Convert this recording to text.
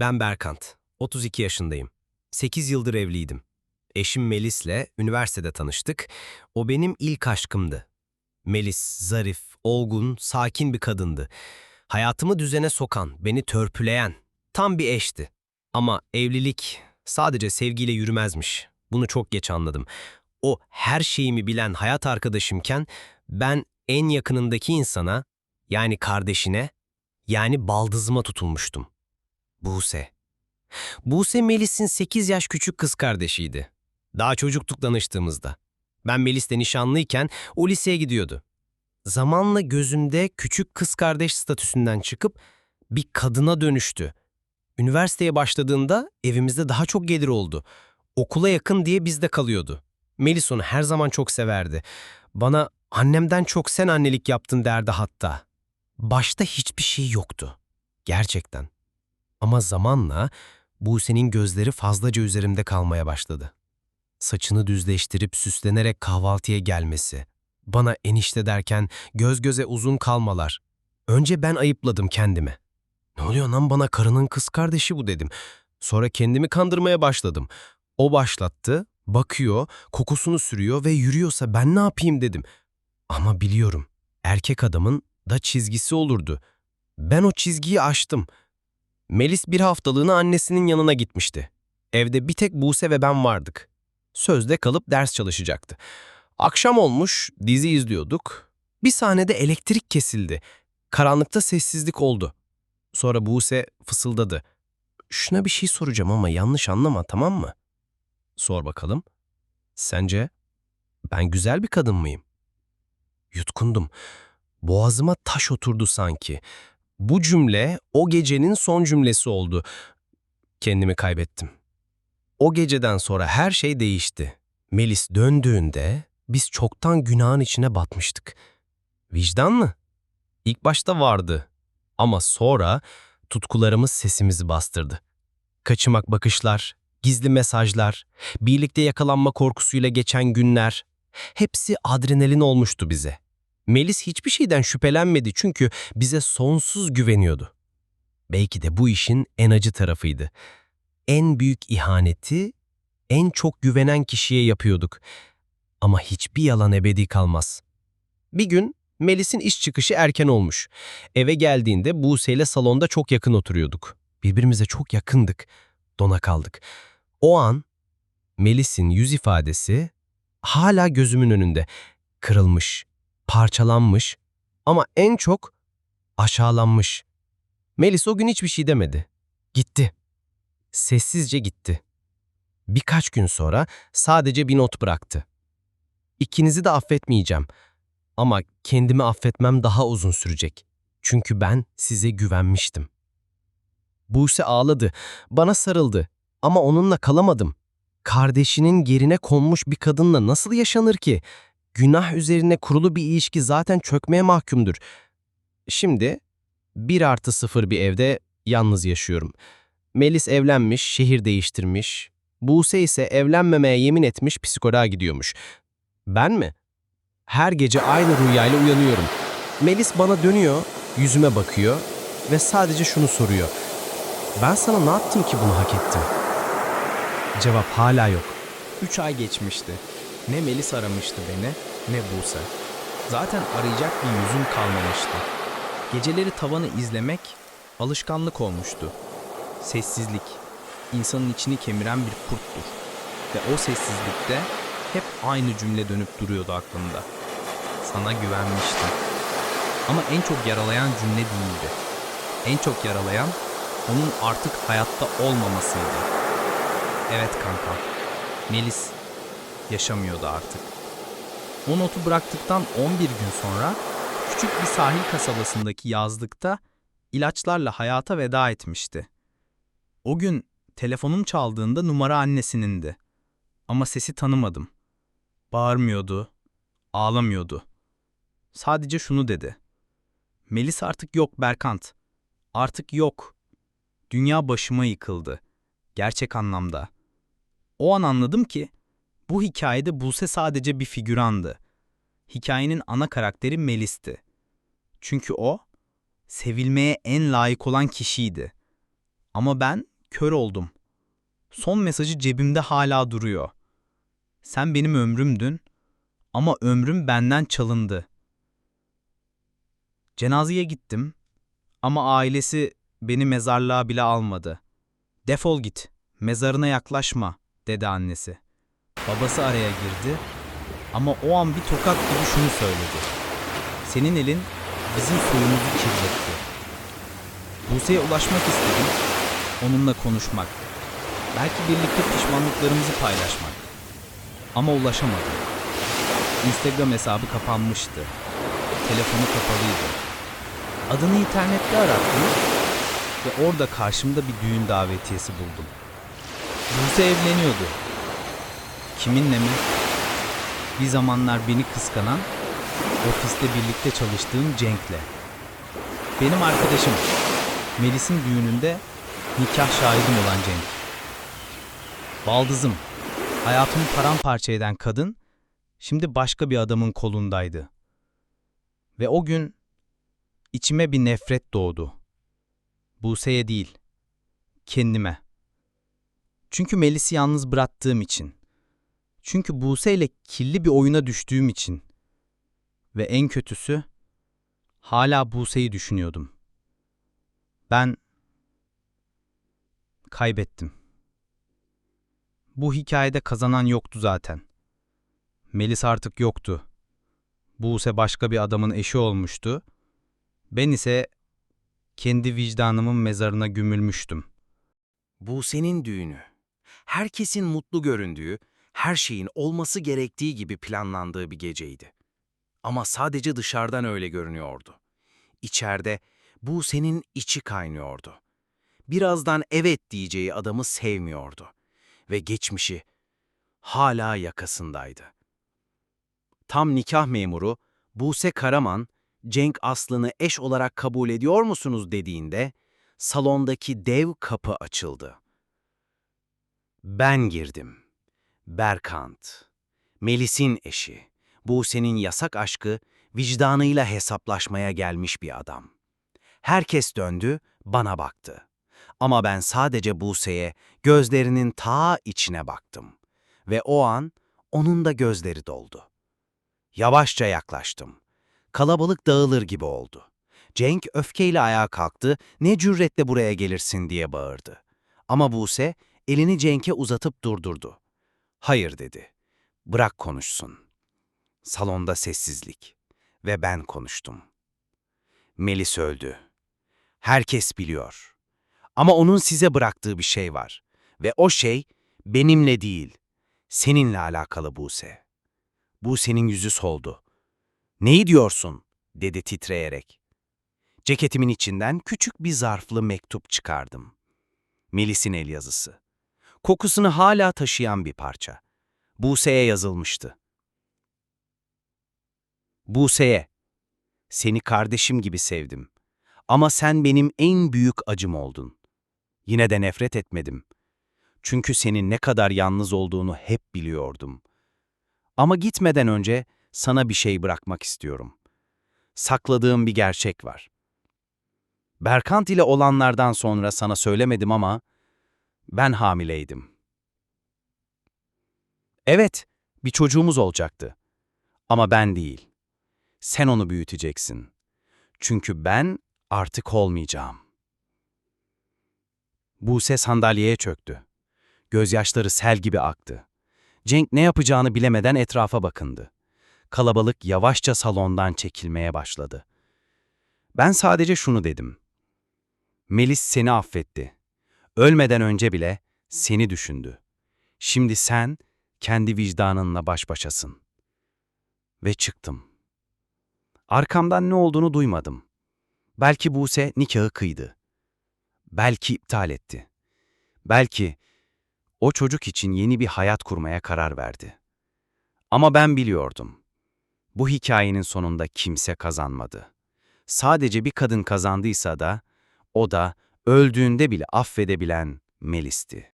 Ben Berkant. 32 yaşındayım. 8 yıldır evliydim. Eşim Melis'le üniversitede tanıştık. O benim ilk aşkımdı. Melis, zarif, olgun, sakin bir kadındı. Hayatımı düzene sokan, beni törpüleyen, tam bir eşti. Ama evlilik sadece sevgiyle yürümezmiş. Bunu çok geç anladım. O her şeyimi bilen hayat arkadaşımken ben en yakınındaki insana, yani kardeşine, yani baldızıma tutulmuştum. Buse. Buse Melis'in 8 yaş küçük kız kardeşiydi. Daha çocuktuk tanıştığımızda. Ben Melis'le nişanlıyken o liseye gidiyordu. Zamanla gözümde küçük kız kardeş statüsünden çıkıp bir kadına dönüştü. Üniversiteye başladığında evimizde daha çok gelir oldu. Okula yakın diye bizde kalıyordu. Melis onu her zaman çok severdi. Bana annemden çok sen annelik yaptın derdi hatta. Başta hiçbir şey yoktu. Gerçekten. Ama zamanla Buse'nin gözleri fazlaca üzerimde kalmaya başladı. Saçını düzleştirip süslenerek kahvaltıya gelmesi. Bana enişte derken göz göze uzun kalmalar. Önce ben ayıpladım kendimi. Ne oluyor lan bana karının kız kardeşi bu dedim. Sonra kendimi kandırmaya başladım. O başlattı, bakıyor, kokusunu sürüyor ve yürüyorsa ben ne yapayım dedim. Ama biliyorum, erkek adamın da çizgisi olurdu. Ben o çizgiyi aştım. Melis bir haftalığına annesinin yanına gitmişti. Evde bir tek Buse ve ben vardık. Sözde kalıp ders çalışacaktı. Akşam olmuş, dizi izliyorduk. Bir sahnede elektrik kesildi. Karanlıkta sessizlik oldu. Sonra Buse fısıldadı. Şuna bir şey soracağım ama yanlış anlama tamam mı? Sor bakalım. Sence ben güzel bir kadın mıyım? Yutkundum. Boğazıma taş oturdu sanki. Bu cümle o gecenin son cümlesi oldu. Kendimi kaybettim. O geceden sonra her şey değişti. Melis döndüğünde biz çoktan günahın içine batmıştık. Vicdan mı? İlk başta vardı. Ama sonra tutkularımız sesimizi bastırdı. Kaçımak bakışlar, gizli mesajlar, birlikte yakalanma korkusuyla geçen günler, hepsi adrenalin olmuştu bize. Melis hiçbir şeyden şüphelenmedi çünkü bize sonsuz güveniyordu. Belki de bu işin en acı tarafıydı. En büyük ihaneti en çok güvenen kişiye yapıyorduk. Ama hiçbir yalan ebedi kalmaz. Bir gün Melis'in iş çıkışı erken olmuş. Eve geldiğinde Buse ile salonda çok yakın oturuyorduk. Birbirimize çok yakındık. Dona kaldık. O an Melis'in yüz ifadesi hala gözümün önünde. Kırılmış, parçalanmış ama en çok aşağılanmış. Melis o gün hiçbir şey demedi. Gitti. Sessizce gitti. Birkaç gün sonra sadece bir not bıraktı. İkinizi de affetmeyeceğim. Ama kendimi affetmem daha uzun sürecek. Çünkü ben size güvenmiştim. Buse ağladı, bana sarıldı ama onunla kalamadım. Kardeşinin yerine konmuş bir kadınla nasıl yaşanır ki? Günah üzerine kurulu bir ilişki zaten çökmeye mahkumdur. Şimdi bir artı sıfır bir evde yalnız yaşıyorum. Melis evlenmiş, şehir değiştirmiş. Buse ise evlenmemeye yemin etmiş psikoloğa gidiyormuş. Ben mi? Her gece aynı rüyayla uyanıyorum. Melis bana dönüyor, yüzüme bakıyor ve sadece şunu soruyor. Ben sana ne yaptım ki bunu hak ettim? Cevap hala yok. Üç ay geçmişti. Ne Melis aramıştı beni ne Buse. Zaten arayacak bir yüzüm kalmamıştı. Geceleri tavanı izlemek alışkanlık olmuştu. Sessizlik, insanın içini kemiren bir kurttur. Ve o sessizlikte hep aynı cümle dönüp duruyordu aklımda. Sana güvenmiştim. Ama en çok yaralayan cümle değildi. En çok yaralayan onun artık hayatta olmamasıydı. Evet kanka. Melis yaşamıyordu artık. O notu bıraktıktan 11 gün sonra küçük bir sahil kasabasındaki yazlıkta ilaçlarla hayata veda etmişti. O gün telefonum çaldığında numara annesinindi. Ama sesi tanımadım. Bağırmıyordu, ağlamıyordu. Sadece şunu dedi. Melis artık yok Berkant. Artık yok. Dünya başıma yıkıldı. Gerçek anlamda. O an anladım ki bu hikayede Buse sadece bir figürandı. Hikayenin ana karakteri Melis'ti. Çünkü o sevilmeye en layık olan kişiydi. Ama ben kör oldum. Son mesajı cebimde hala duruyor. Sen benim ömrümdün ama ömrüm benden çalındı. Cenazeye gittim ama ailesi beni mezarlığa bile almadı. Defol git, mezarına yaklaşma, dedi annesi. Babası araya girdi ama o an bir tokat gibi şunu söyledi. Senin elin bizim soyumuzu kirletti. Buse'ye ulaşmak istedim, onunla konuşmak. Belki birlikte pişmanlıklarımızı paylaşmak. Ama ulaşamadım. Instagram hesabı kapanmıştı. Telefonu kapalıydı. Adını internette arattım ve orada karşımda bir düğün davetiyesi buldum. Buse evleniyordu. Kiminle mi? Bir zamanlar beni kıskanan, ofiste birlikte çalıştığım Cenk'le. Benim arkadaşım, Melis'in düğününde nikah şahidim olan Cenk. Baldızım, hayatımı paramparça eden kadın, şimdi başka bir adamın kolundaydı. Ve o gün içime bir nefret doğdu. Buse'ye değil, kendime. Çünkü Melis'i yalnız bıraktığım için. Çünkü Buse ile kirli bir oyuna düştüğüm için. Ve en kötüsü, hala Buse'yi düşünüyordum. Ben kaybettim. Bu hikayede kazanan yoktu zaten. Melis artık yoktu. Buse başka bir adamın eşi olmuştu. Ben ise kendi vicdanımın mezarına gömülmüştüm. Buse'nin düğünü. Herkesin mutlu göründüğü, her şeyin olması gerektiği gibi planlandığı bir geceydi. Ama sadece dışarıdan öyle görünüyordu. İçeride Buse'nin içi kaynıyordu. Birazdan evet diyeceği adamı sevmiyordu. Ve geçmişi hala yakasındaydı. Tam nikah memuru Buse Karaman, Cenk Aslı'nı eş olarak kabul ediyor musunuz dediğinde, salondaki dev kapı açıldı. Ben girdim. Berkant. Melis'in eşi. Buse'nin yasak aşkı, vicdanıyla hesaplaşmaya gelmiş bir adam. Herkes döndü, bana baktı. Ama ben sadece Buse'ye gözlerinin ta içine baktım. Ve o an onun da gözleri doldu. Yavaşça yaklaştım. Kalabalık dağılır gibi oldu. Cenk öfkeyle ayağa kalktı, ne cüretle buraya gelirsin diye bağırdı. Ama Buse elini Cenk'e uzatıp durdurdu. Hayır dedi. Bırak konuşsun. Salonda sessizlik. Ve ben konuştum. Melis öldü. Herkes biliyor. Ama onun size bıraktığı bir şey var. Ve o şey benimle değil, seninle alakalı Buse. Buse'nin yüzü soldu. Neyi diyorsun? dedi titreyerek. Ceketimin içinden küçük bir zarflı mektup çıkardım. Melis'in el yazısı. Kokusunu hala taşıyan bir parça. Buse'ye yazılmıştı. Buse'ye, seni kardeşim gibi sevdim. Ama sen benim en büyük acım oldun. Yine de nefret etmedim. Çünkü senin ne kadar yalnız olduğunu hep biliyordum. Ama gitmeden önce sana bir şey bırakmak istiyorum. Sakladığım bir gerçek var. Berkant ile olanlardan sonra sana söylemedim ama ben hamileydim. Evet, bir çocuğumuz olacaktı. Ama ben değil. Sen onu büyüteceksin. Çünkü ben artık olmayacağım. Buse sandalyeye çöktü. Gözyaşları sel gibi aktı. Cenk ne yapacağını bilemeden etrafa bakındı. Kalabalık yavaşça salondan çekilmeye başladı. Ben sadece şunu dedim. Melis seni affetti. Ölmeden önce bile seni düşündü. Şimdi sen kendi vicdanınla baş başasın. Ve çıktım. Arkamdan ne olduğunu duymadım. Belki Buse nikahı kıydı. Belki iptal etti. Belki o çocuk için yeni bir hayat kurmaya karar verdi. Ama ben biliyordum. Bu hikayenin sonunda kimse kazanmadı. Sadece bir kadın kazandıysa da o da öldüğünde bile affedebilen Melis'ti.